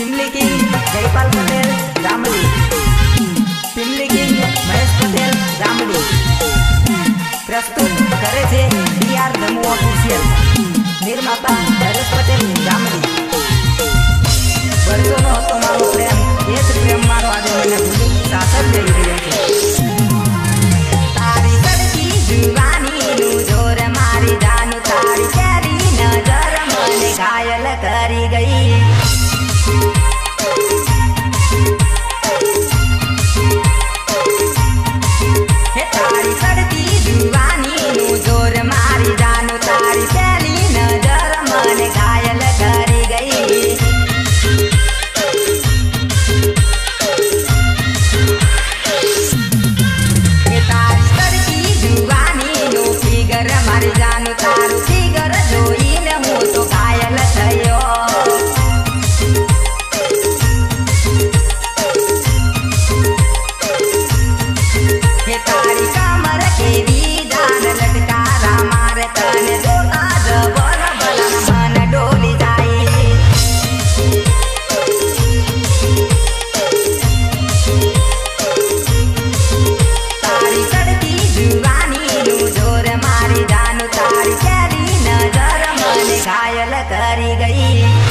પિમલી king Jaypal Patel રામડી પિમલી king Mahesh કરે છે નિર્માતા નરેશ પટેલ રામડી વર્ષોનો મારો એ જ પ્રેમ મારો આજે મને सायल करी गई